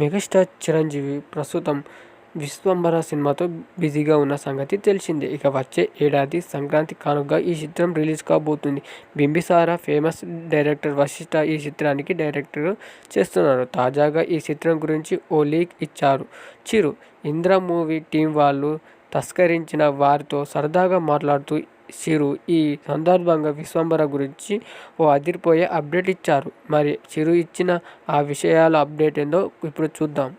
Megastar Chiranjeevi ప్రస్తుతం విశ్వంబర సినిమాతో బిజీగా ఉన్న సంగతి తెలిసిందే. ఇక వచ్చే ఏడాది సంక్రాంతి కానుకగా ఈ చిత్రం రిలీజ్ కాబోతుంది. బింబిసార ఫేమస్ డైరెక్టర్ వశిష్ఠ ఈ చిత్రానికి డైరెక్టర్ చేస్తున్నారు. తాజాగా ఈ చిత్రం గురించి ఓ లీక్ ఇచ్చారు. చిరు ఇంద్ర మూవీ టీం వాళ్ళు తస్కరించిన వారితో సరదాగా మాట్లాడుతూ చిరు ఈ సందర్భంగా విశ్వంబర గురించి ఓ అదిరిపోయే అప్డేట్ ఇచ్చారు. మరి చిరు ఇచ్చిన ఆ విషయాల అప్డేట్ ఏందో ఇప్పుడు చూద్దాం.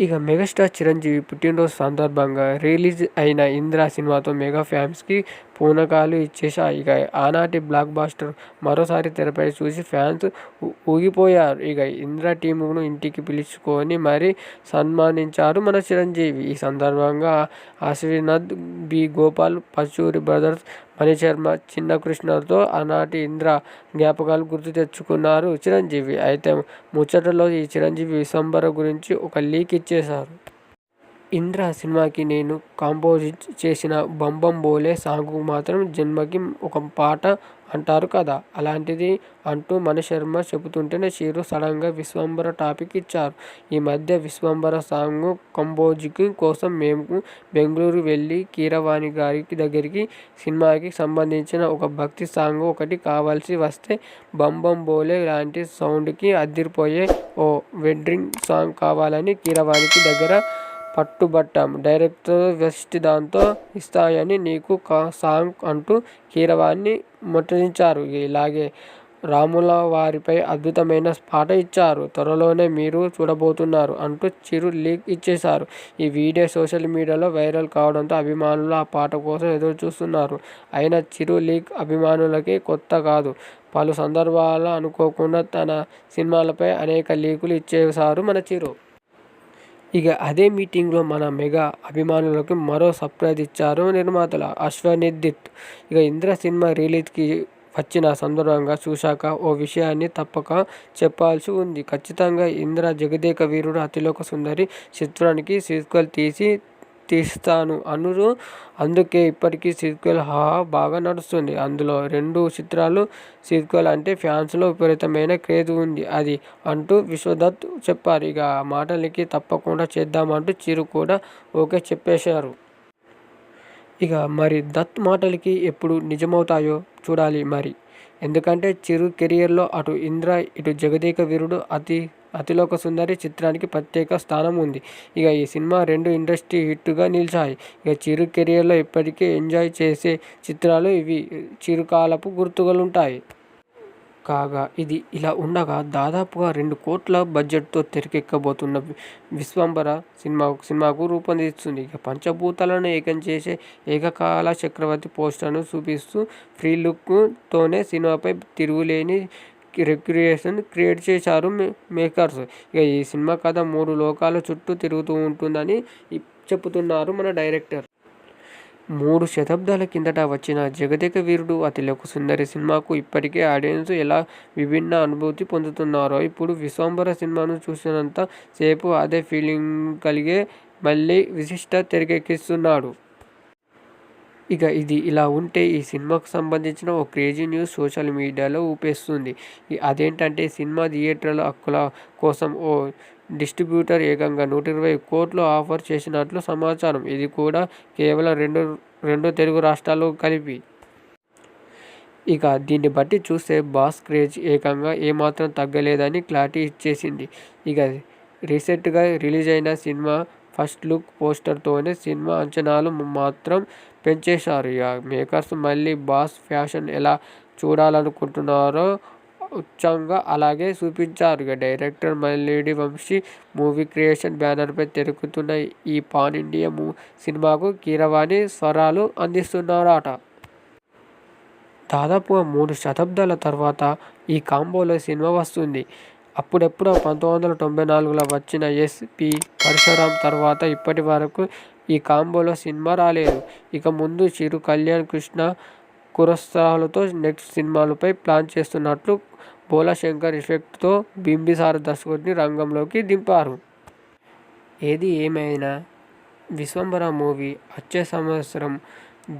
ఇక మెగాస్టార్ చిరంజీవి పుట్టినరోజు సందర్భంగా రిలీజ్ అయిన ఇంద్ర సినిమాతో మెగా ఫ్యాన్స్కి పూనకాలు ఇచ్చేశాయి ఇక ఆనాటి బ్లాక్ బాస్టర్ మరోసారి తెరపై చూసి ఫ్యాన్స్ ఊగిపోయారు. ఇక ఇంద్ర టీమును ఇంటికి పిలుచుకొని మరీ సన్మానించారు మన చిరంజీవి. ఈ సందర్భంగా అశ్వినాథ్ బి గోపాల్ పచూరి బ్రదర్స్ మణిశర్మ చిన్న కృష్ణతో ఆనాటి ఇంద్ర జ్ఞాపకాలు గుర్తు తెచ్చుకున్నారు చిరంజీవి. అయితే ముచ్చటలో ఈ చిరంజీవి విశ్వంబర గురించి ఒక లీక్ ఇచ్చేశారు. ఇంద్ర సినిమాకి నేను కంపోజ్ చేసిన బంబం బోలే సాంగ్కు మాత్రం జన్మకి ఒక పాట అంటారు కదా. అలాంటిది అంటూ మణిశర్మ చెబుతుంటేనే చిరు సడన్గా విశ్వంబర టాపిక్ ఇచ్చారు. ఈ మధ్య విశ్వంబర సాంగ్ కంపోజింగ్ కోసం మేము బెంగళూరు వెళ్ళి కీరవాణి గారికి దగ్గరికి సినిమాకి సంబంధించిన ఒక భక్తి సాంగ్ ఒకటి కావాల్సి వస్తే బంబం బోలే లాంటి సౌండ్కి అదిరిపోయే ఓ వెడ్డింగ్ సాంగ్ కావాలని కీరవాణికి దగ్గర పట్టుబట్టాం డైరెక్టర్ వెస్ట్ దాంతో ఇస్తాయని నీకు కా సాంగ్ అంటూ కీరవాణి ముట్టడించారు. ఇలాగే రాముల వారిపై అద్భుతమైన పాట ఇచ్చారు. త్వరలోనే మీరు చూడబోతున్నారు అంటూ చిరు లీక్ ఇచ్చేశారు. ఈ వీడియో సోషల్ మీడియాలో వైరల్ కావడంతో అభిమానులు ఆ పాట కోసం ఎదురు చూస్తున్నారు అయినా చిరు లీక్ అభిమానులకి కొత్త కాదు. పలు సందర్భాల్లో అనుకోకుండా తన సినిమాలపై అనేక లీకులు ఇచ్చేశారు మన చిరు. ఇక అదే మీటింగ్లో మన మెగా అభిమానులకు మరో సర్ప్రైజ్ ఇచ్చారు నిర్మాతల అశ్వనిదిత్ ఇక ఇంద్ర సినిమా రిలీజ్కి వచ్చిన సందర్భంగా చూశాక ఓ విషయాన్ని తప్పక చెప్పాల్సి ఉంది. ఖచ్చితంగా ఇంద్ర జగదేక వీరుడు అతిలోక సుందరి చిత్రానికి సీక్వెల్ తీసి తీస్తాను అనురు. అందుకే ఇప్పటికీ సీక్వెల్ హా బాగా నడుస్తుంది. అందులో రెండు చిత్రాలు సీక్వెల్ అంటే ఫ్యాన్స్లో విపరీతమైన క్రేజ్ ఉంది. అది అంటూ విశ్వదత్ చెప్పారు. ఇక ఆ మాటలకి తప్పకుండా చేద్దామంటూ చిరు కూడా ఓకే చెప్పేశారు. ఇక మరి దత్ మాటలకి ఎప్పుడు నిజమవుతాయో చూడాలి మరి. ఎందుకంటే చిరు కెరియర్లో అటు ఇంద్ర ఇటు జగదేక వీరుడు అతి అతిలోక సుందరి చిత్రానికి ప్రత్యేక స్థానం ఉంది. ఇక ఈ సినిమా రెండు ఇండస్ట్రీ హిట్గా నిలిచాయి. ఇక చిరు కెరియర్లో ఇప్పటికే ఎంజాయ్ చేసే చిత్రాలు ఇవి. చిరుకాలపు గుర్తుగలుంటాయి. కాగా ఇది ఇలా ఉండగా దాదాపుగా రెండు కోట్ల బడ్జెట్తో తెరకెక్కబోతున్న విశ్వంబర సినిమా సినిమాకు రూపొందిస్తుంది. ఇక పంచభూతాలను ఏకం చేసే ఏకకాల చక్రవర్తి పోస్టర్ను చూపిస్తూ ఫ్రీ లుక్తోనే సినిమాపై తిరుగులేని రిక్రియేషన్ క్రియేట్ చేశారు మేకర్స్. ఇక ఈ సినిమా కథ మూడు లోకాల చుట్టూ తిరుగుతూ ఉంటుందని చెప్తున్నారు మన డైరెక్టర్. మూడు శతాబ్దాల కిందట వచ్చిన జగదేక వీరుడు అతిలోక సుందరి సినిమాకు ఇప్పటికే ఆడియన్స్ ఎలా విభిన్న అనుభూతి పొందుతున్నారో ఇప్పుడు విశ్వంబర సినిమాను చూసినంత సేపు అదే ఫీలింగ్ కలిగే మళ్ళీ విశిష్ట తెరకెక్కిస్తున్నాడు. ఇక ఇది ఇలా ఉంటే ఈ సినిమాకు సంబంధించిన ఓ క్రేజీ న్యూస్ సోషల్ మీడియాలో ఊపేస్తుంది. అదేంటంటే సినిమా థియేటర్ల హక్కుల కోసం ఓ డిస్ట్రిబ్యూటర్ ఏకంగా నూట ఇరవై కోట్లు ఆఫర్ చేసినట్లు సమాచారం. ఇది కూడా కేవలం రెండు రెండు తెలుగు రాష్ట్రాలు కలిపి. ఇక దీన్ని బట్టి చూస్తే బాస్ క్రేజ్ ఏకంగా ఏమాత్రం తగ్గలేదని క్లారిటీ ఇచ్చేసింది. ఇక రీసెంట్గా రిలీజ్ అయిన సినిమా ఫస్ట్ లుక్ పోస్టర్తోనే సినిమా అంచనాలు మాత్రం పెంచేశారు. ఇక మేకర్స్ మళ్ళీ బాస్ ఫ్యాషన్ ఎలా చూడాలనుకుంటున్నారో ఉచ్చంగా అలాగే చూపించారు. ఇక director Mallidi Vamshi movie creation బ్యానర్పై తెరుకుతున్న ఈ పాన్ ఇండియా మూ సినిమాకు కీరవాణి స్వరాలు అందిస్తున్నారట. దాదాపుగా మూడు శతాబ్దాల తర్వాత ఈ కాంబోలో సినిమా వస్తుంది. అప్పుడెప్పుడో పంతొమ్మిది వందల తొంభై నాలుగులో వచ్చిన ఎస్పి పరశురాం తర్వాత ఇప్పటి వరకు ఈ కాంబోలో సినిమా రాలేదు. ఇక ముందు చిరు కళ్యాణ్ కృష్ణ కురస్థాలతో నెక్స్ట్ సినిమాలపై ప్లాన్ చేస్తున్నట్లు బోలాశంకర్ ఎఫెక్ట్తో బింబిసార దర్శకుడిని రంగంలోకి దింపారు. ఏది ఏమైనా విశ్వంబర మూవీ వచ్చే సంవత్సరం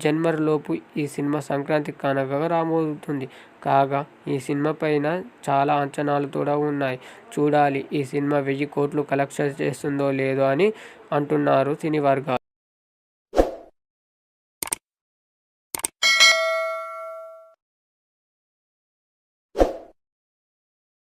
జనవరిలోపు ఈ సినిమా సంక్రాంతి కానుకగా రాబోతుంది కాగా ఈ సినిమా పైన చాలా అంచనాలు కూడా ఉన్నాయి. చూడాలి ఈ సినిమా వెయ్యి కోట్లు కలెక్షన్ చేస్తుందో లేదో అని అంటున్నారు సినీ వర్గాలు.